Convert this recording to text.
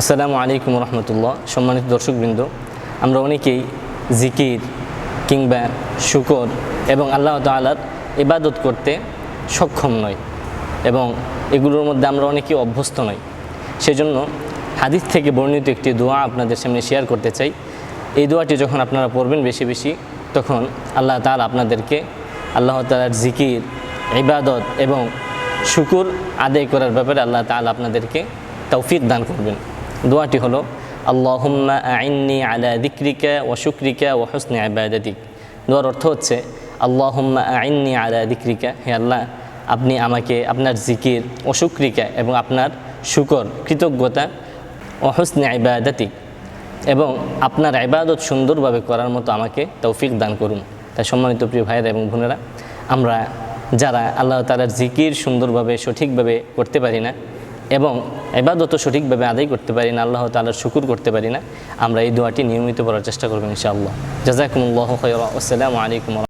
আসসালামু আলাইকুম রহমতুল্লাহ। সম্মানিত দর্শকবৃন্দ, আমরা অনেকেই জিকির কিংবা শুকর এবং আল্লাহ তালার ইবাদত করতে সক্ষম নই এবং এগুলোর মধ্যে আমরা অনেকেই অভ্যস্ত নই। সেজন্য হাদিস থেকে বর্ণিত একটি দোয়া আপনাদের সামনে শেয়ার করতে চাই। এই দোয়াটি যখন আপনারা পড়বেন বেশি বেশি, তখন আল্লাহ তাআলা আপনাদেরকে আল্লাহ তালার জিকির, ইবাদত এবং শুকুর আদায় করার ব্যাপারে আল্লাহ তাআলা আপনাদেরকে তৌফিক দান করবেন। দোয়াটি হলো, আল্লাহুম্মা আইন্নি আলা দিক্রিকা ও শুক্রিকা ও হসনে আবাদাতিক দোয়ার অর্থ হচ্ছে, আল্লাহুম্মা আইন্নি আলা দিক্রিকা। হে আল্লাহ, আপনি আমাকে আপনার জিকির ও শুক্রিকা এবং আপনার শুকর, কৃতজ্ঞতা ও হসনে আবাদাতিক এবং আপনার ইবাদত সুন্দরভাবে করার মতো আমাকে তৌফিক দান করুন। তাই সম্মানিত প্রিয় ভাইয়েরা এবং বোনেরা, আমরা যারা আল্লাহ তালার জিকির সুন্দরভাবে, সঠিকভাবে করতে পারি না এবং এবাদত সঠিকভাবে আদায় করতে পারি না, আল্লাহ তালার শুকুর করতে পারি না, আমরা এই দোয়াটি নিয়মিত করার চেষ্টা করবেন ইনশাআল্লাহ। জাজাকুমুল্লাহ আসসালামু আলাইকুম